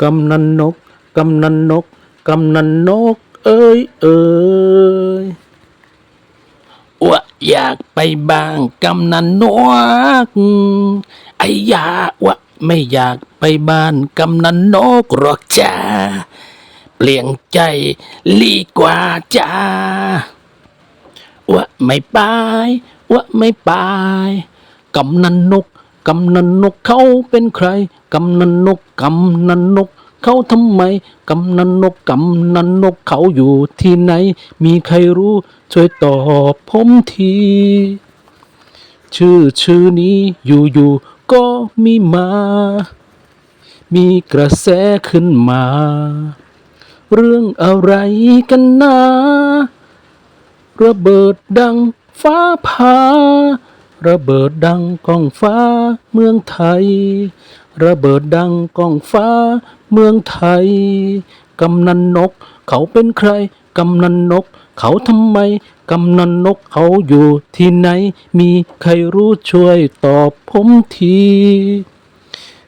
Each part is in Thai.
กำนันนก กำนันนก กำนันนก เอ้ยเอ้ยว่าอยากไปบ้างกำนันนก ไอ้ยาว่าไม่อยากไปบ้านกำนันนกหรอกจ้า เปลี่ยนใจลีกว่าจ้าว่าไม่ไปว่าไม่ไปกำนันนก กำนันนกเขาเป็นใคร กำนันนกกำนันนกเขาทำไม กำนันนกกำนันนกเขาอยู่ที่ไหน มีใครรู้ช่วยตอบผมที ชื่อชื่อนี้อยู่ๆก็มีมา มีกระแสขึ้นมา เรื่องอะไรกันนะระเบิดดังฟ้าผ่า ระเบิดดังก้องฟ้าเมืองไทย ระเบิดดังก้องฟ้าเมืองไทย กำนันนก เขาเป็นใคร กำนันนก เขาทำไม กำนันนกเขาอยู่ที่ไหน มีใครรู้ช่วยตอบผมที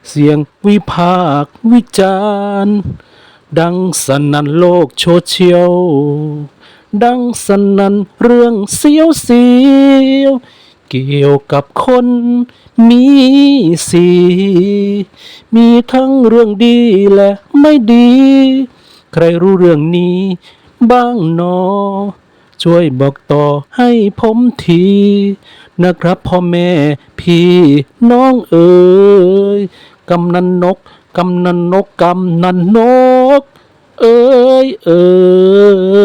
เสียงวิพากวิจารณ์ดังสนั่นโลกโซเชียลดังสนั่นเรื่องเสียวเสียว เกี่ยวกับคนมีสี มีทั้งเรื่องดีและไม่ดี ใครรู้เรื่องนี้ บ้างหนอ ช่วยบอกต่อให้ผมที นะครับพ่อแม่พี่น้องเอ๋ยกำนันนก กำนันนก กำนันนก เอ้ยเอ้ย